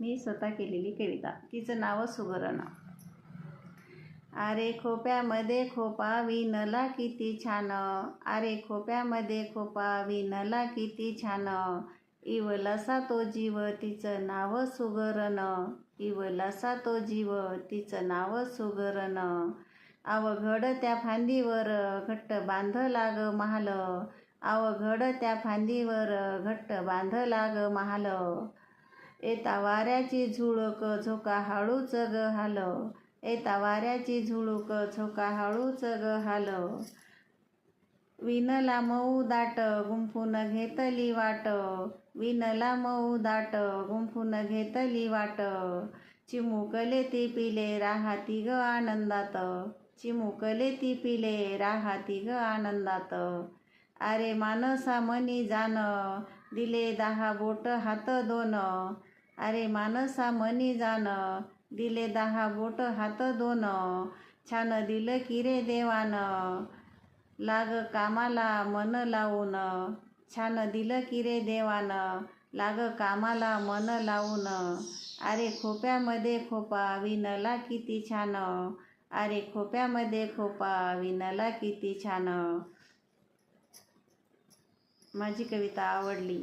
मी स्वतः केलेली कविता. तिचं नाव सुवर्ण. अरे खोप्यामध्ये खोपा विनला किती छान. अरे खोप्यामध्ये खोपा विनला किती छान. इवलसा तो जीव तिचं नाव सुगरण इवलसा तो जीव तिचं नाव सुगरण अवघड त्या फांदीवर घट्ट बांध लाग महाल. अवघड त्या फांदीवर घट्ट बांध लाग महाल. येता वाऱ्याची झुळक झोका हळूच ग हालव येता वाऱ्याची झुळूक झोका हळूच ग हालव विनला मऊ दाट गुंफून घेतली वाट. विनला मऊ दाट गुंफून घेतली वाट. चिमुकले ती पिले राहाती ग आनंदात. चिमुकले ती पिले राहाती ग आनंदात. अरे मानसा मनी जान दिले दहा बोट हात दोन. अरे मानसा मनी जाण दिले दहा बोट हात दोन छान दिलं की रे देवान लाग कामाला मन लावून छान दिलं की रे देवान लाग कामाला मन लावून अरे खोप्यामध्ये खोपा विणला किती छान अरे खोप्यामध्ये खोपा विणला किती छान. माझी कविता आवडली.